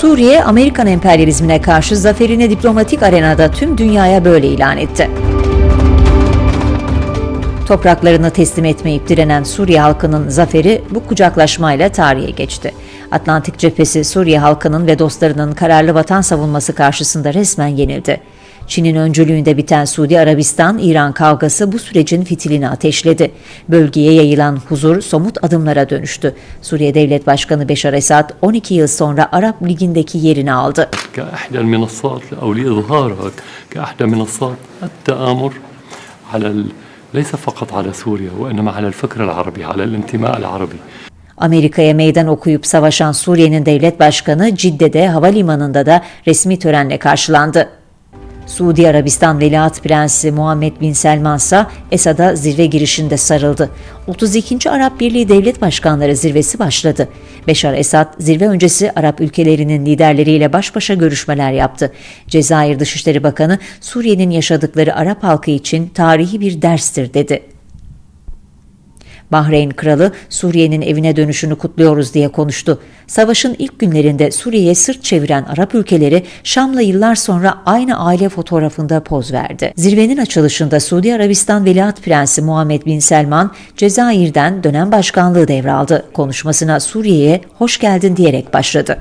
Suriye, Amerikan emperyalizmine karşı zaferini diplomatik arenada tüm dünyaya böyle ilan etti. Topraklarını teslim etmeyip direnen Suriye halkının zaferi bu kucaklaşmayla tarihe geçti. Atlantik cephesi Suriye halkının ve dostlarının kararlı vatan savunması karşısında resmen yenildi. Çin'in öncülüğünde biten Suudi Arabistan-İran kavgası bu sürecin fitilini ateşledi. Bölgeye yayılan huzur somut adımlara dönüştü. Suriye Devlet Başkanı Beşar Esad 12 yıl sonra Arap Ligi'ndeki yerini aldı. كإحدى المنصات أو لإظهارها كإحدى منصات التآمر على ال... ليس فقط على سوريا وإنما على الفكر العربي على الانتماء العربي Amerika'ya meydan okuyup savaşan Suriye'nin devlet başkanı Cidde'de havalimanında da resmi törenle karşılandı. Suudi Arabistan Veliaht Prensi Muhammed Bin Selman ise Esad'a zirve girişinde sarıldı. 32. Arap Birliği Devlet Başkanları zirvesi başladı. Beşar Esad zirve öncesi Arap ülkelerinin liderleriyle baş başa görüşmeler yaptı. Cezayir Dışişleri Bakanı Suriye'nin yaşadıkları Arap halkı için tarihi bir derstir dedi. Bahreyn kralı Suriye'nin evine dönüşünü kutluyoruz diye konuştu. Savaşın ilk günlerinde Suriye'ye sırt çeviren Arap ülkeleri Şam'la yıllar sonra aynı aile fotoğrafında poz verdi. Zirvenin açılışında Suudi Arabistan Veliaht Prensi Muhammed Bin Selman Cezayir'den dönem başkanlığı devraldı. Konuşmasına Suriye'ye hoş geldin diyerek başladı.